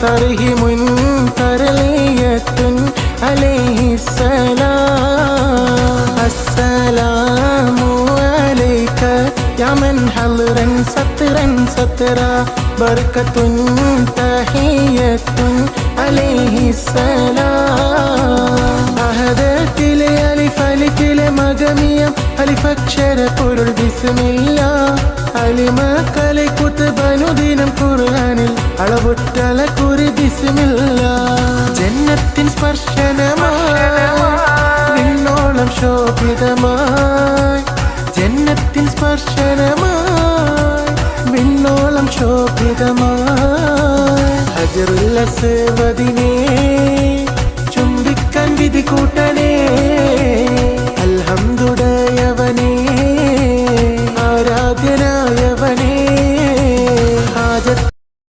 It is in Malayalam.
തരഹി മുൻ തരലിയത്തുൻ അസ്സലാമു അലൈക യമൻ ഹൽറൻ സത്രൻ സത്ര. ബർക്കത്തുൻ തഹിയത്തുൻ അലൈഹി സലാം അഹദത്തിലെ അലിഫ് അലിഫിലെ മഗമിയം അലിഫക്ഷര പൊരുൾ ബിസ്മില്ല അലിമ കലയ്ക്ക് അളവുറ്റല കുറി ദിശമില്ല ജന്നത്തിൻ സ്പർശനമായി നിന്നോളം ശോഭിതമായി. ജന്നത്തിൻ സ്പർശനമായി നിന്നോളം ശോഭിതമായി. ഹജറുൽ അസ്വദിനെ